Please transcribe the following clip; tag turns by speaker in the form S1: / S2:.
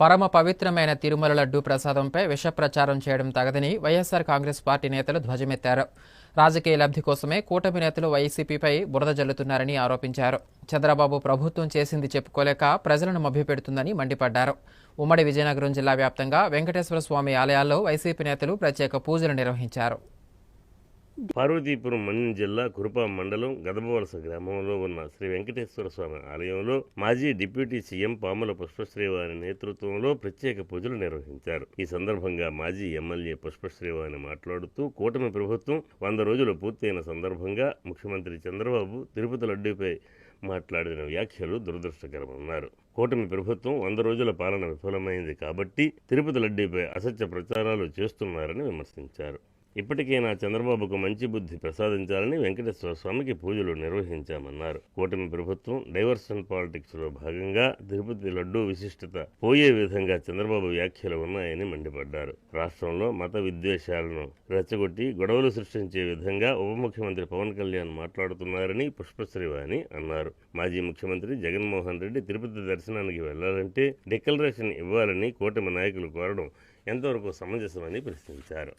S1: పరమ పవిత్రమైన తిరుమల లడ్డూ ప్రసాదంపై విష ప్రచారం చేయడం తగదని వైఎస్సార్ కాంగ్రెస్ పార్టీ నేతలు ధ్వజమెత్తారు. రాజకీయ లబ్ధి కోసమే కూటమి నేతలు వైసీపీపై బురద జల్లుతున్నారని ఆరోపించారు. చంద్రబాబు ప్రభుత్వం చేసింది చెప్పుకోలేక ప్రజలను మభ్యపెడుతుందని మండిపడ్డారు. ఉమ్మడి విజయనగరం జిల్లా వ్యాప్తంగా వెంకటేశ్వర స్వామి ఆలయాల్లో వైసీపీ నేతలు ప్రత్యేక పూజలు నిర్వహించారు.
S2: పార్వతీపురం మన్యం జిల్లా కురుపా మండలం గదబవలస గ్రామంలో ఉన్న శ్రీ వెంకటేశ్వర స్వామి ఆలయంలో మాజీ డిప్యూటీ సీఎం పాముల పుష్పశ్రీవాణి నేతృత్వంలో ప్రత్యేక పూజలు నిర్వహించారు. ఈ సందర్భంగా మాజీ ఎమ్మెల్యే పుష్పశ్రీవాణి మాట్లాడుతూ కూటమి ప్రభుత్వం వంద రోజులు పూర్తయిన సందర్భంగా ముఖ్యమంత్రి చంద్రబాబు తిరుపతి లడ్డూపై మాట్లాడిన వ్యాఖ్యలు దురదృష్టకరమన్నారు. కూటమి ప్రభుత్వం వంద రోజుల పాలన విఫలమైంది కాబట్టి తిరుపతి లడ్డూపై అసత్య ప్రచారాలు చేస్తున్నారని విమర్శించారు. ఇప్పటికైనా చంద్రబాబుకు మంచి బుద్ధి ప్రసాదించాలని వెంకటేశ్వర స్వామికి పూజలు నిర్వహించామన్నారు. కూటమి ప్రభుత్వం డైవర్షన్ పాలిటిక్స్లో భాగంగా తిరుపతి లడ్డూ విశిష్టత పోయే విధంగా చంద్రబాబు వ్యాఖ్యలు ఉన్నాయని మండిపడ్డారు. రాష్ట్రంలో మత విద్వేషాలను రెచ్చగొట్టి గొడవలు సృష్టించే విధంగా ఉప ముఖ్యమంత్రి పవన్ కళ్యాణ్ మాట్లాడుతున్నారని పుష్పశ్రీవాణి అన్నారు. మాజీ ముఖ్యమంత్రి జగన్మోహన్ రెడ్డి తిరుపతి దర్శనానికి వెళ్ళాలంటే డిక్లరేషన్ ఇవ్వాలని కూటమి నాయకులు కోరడం ఎంతవరకు సమంజసమని ప్రశ్నించారు.